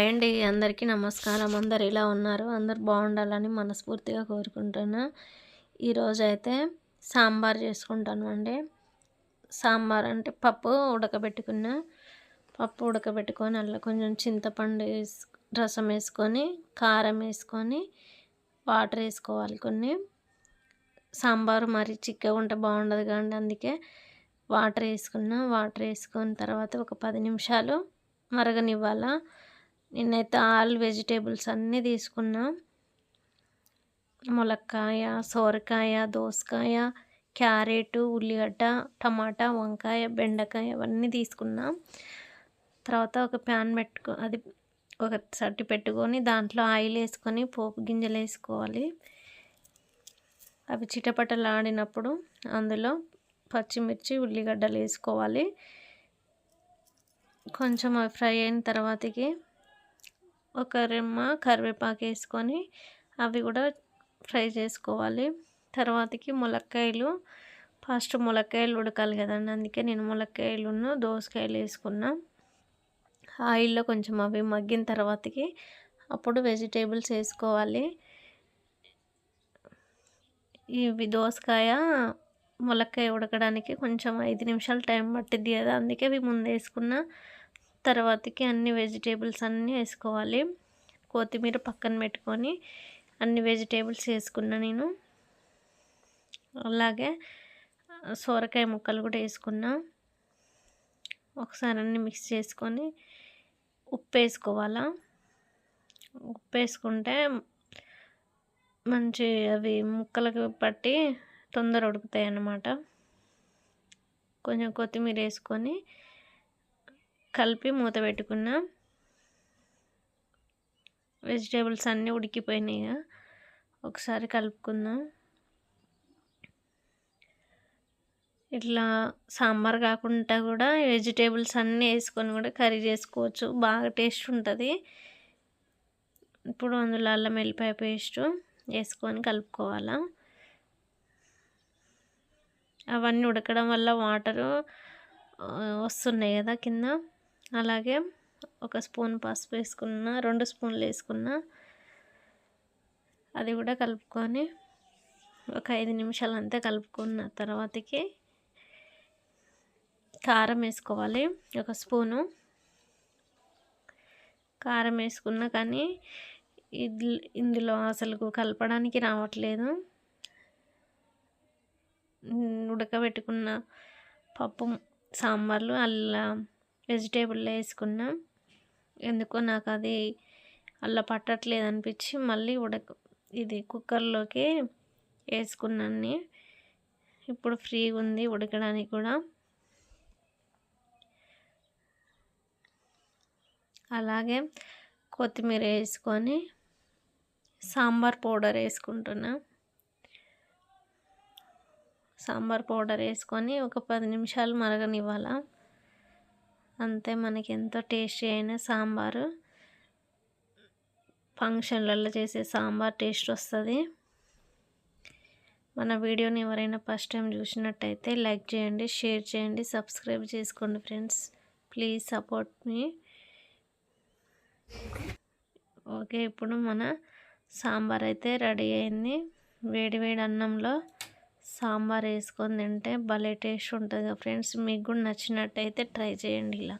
అండి అందరికీ నమస్కారం. అందరు ఇలా ఉన్నారు? అందరు బాగుండాలని మనస్ఫూర్తిగా కోరుకుంటున్నా. ఈరోజు అయితే సాంబార్ చేసుకుంటాను అండి సాంబార్ అంటే పప్పు ఉడకబెట్టుకున్న పప్పు ఉడకబెట్టుకొని అలా కొంచెం చింతపండు రసం వేసుకొని కారం వేసుకొని వాటర్ వేసుకోవాలి కొన్ని. సాంబారు మరి చిక్కగా ఉంటే బాగుండదు కానీ అందుకే వాటర్ వేసుకున్నా. వాటర్ వేసుకున్న తర్వాత ఒక పది నిమిషాలు మరగనివ్వాలా? నేనైతే ఆల్ వెజిటేబుల్స్ అన్నీ తీసుకున్నా. ములక్కాయ సోరకాయ దోసకాయ క్యారెట్ ఉల్లిగడ్డ టమాటా వంకాయ బెండకాయ అవన్నీ తీసుకున్నా. తర్వాత ఒక ప్యాన్ పెట్టుకో అది ఒక సట్టి పెట్టుకొని దాంట్లో ఆయిల్ వేసుకొని పోపు గింజలు వేసుకోవాలి. అవి చిటపటలాడినప్పుడు అందులో పచ్చిమిర్చి ఉల్లిగడ్డలు వేసుకోవాలి. కొంచెం అవి ఫ్రై అయిన తర్వాతకి ఒక రెమ్మ కరివేపాకు వేసుకొని అవి కూడా ఫ్రై చేసుకోవాలి. తర్వాతకి ములక్కాయలు ఫస్ట్ ములక్కాయలు ఉడకాలి కదండి. అందుకే నేను ములక్కాయలును దోసకాయలు వేసుకున్నా. ఆయిల్లో కొంచెం అవి మగ్గిన తర్వాతకి అప్పుడు వెజిటేబుల్స్ వేసుకోవాలి. ఇవి దోసకాయ ములక్కాయ ఉడకడానికి కొంచెం ఐదు నిమిషాలు టైం పట్టిద్ది కదా. అందుకే అవి ముందు వేసుకున్న. తర్వాతకి అన్ని వెజిటేబుల్స్ అన్నీ వేసుకోవాలి. కొత్తిమీర పక్కన పెట్టుకొని అన్ని వెజిటేబుల్స్ వేసుకున్నా నేను. అలాగే సోరకాయ ముక్కలు కూడా వేసుకున్నా. ఒకసారి అన్ని మిక్స్ చేసుకొని ఉప్పు వేసుకోవాలా? ఉప్పు వేసుకుంటే మంచి అవి ముక్కలకు పట్టి తొందర ఉడుకుతాయి అన్నమాట కొంచెం కొత్తిమీర వేసుకొని కలిపి మూత పెట్టుకున్నాం. వెజిటేబుల్స్ అన్నీ ఉడికిపోయినాయి. ఒకసారి కలుపుకుందాం. ఇట్లా సాంబార్ కాకుండా కూడా వెజిటేబుల్స్ అన్నీ వేసుకొని కూడా కర్రీ చేసుకోవచ్చు. బాగా టేస్ట్ ఉంటుంది. ఇప్పుడు అందులో అల్లం వెల్లిపాయ పేస్ట్ వేసుకొని కలుపుకోవాలా. అవన్నీ ఉడకడం వల్ల వాటరు వస్తున్నాయి కదా కింద. అలాగే ఒక స్పూన్ పసుపు వేసుకున్న రెండు స్పూన్లు వేసుకున్న అది కూడా కలుపుకొని ఒక ఐదు నిమిషాలు అంతా కలుపుకున్న తర్వాతకి కారం వేసుకోవాలి ఒక స్పూను. కారం వేసుకున్నా కానీ ఇందులో అసలు కలపడానికి రావట్లేదు. ఉడకబెట్టుకున్న పప్పు సాంబార్లు అల్లా వెజిటేబుల్లో వేసుకున్నా. ఎందుకో నాకు అది అలా పట్టట్లేదు అనిపించి మళ్ళీ ఉడక ఇది కుక్కర్లోకి వేసుకున్నాన్ని. ఇప్పుడు ఫ్రీగా ఉంది ఉడకడానికి కూడా. అలాగే కొత్తిమీర వేసుకొని సాంబార్ పౌడర్ వేసుకుంటున్నా. సాంబార్ పౌడర్ వేసుకొని ఒక పది నిమిషాలు మరగనివ్వాలా? అంతే మనకి ఎంతో టేస్టీ అయిన సాంబారు. ఫంక్షన్లలో చేసే సాంబార్ టేస్ట్ వస్తుంది. మన వీడియోని ఎవరైనా ఫస్ట్ టైం చూసినట్టయితే లైక్ చేయండి షేర్ చేయండి సబ్స్క్రైబ్ చేసుకోండి ఫ్రెండ్స్. ప్లీజ్ సపోర్ట్ మీ. ఓకే ఇప్పుడు మన సాంబార్ అయితే రెడీ అయింది. వేడి వేడి అన్నంలో సాంబార్ వేసుకొని తింటే భలే టేస్ట్ ఉంటుంది ఫ్రెండ్స్. మీకు కూడా నచ్చినట్టయితే ట్రై చేయండి ఇలా.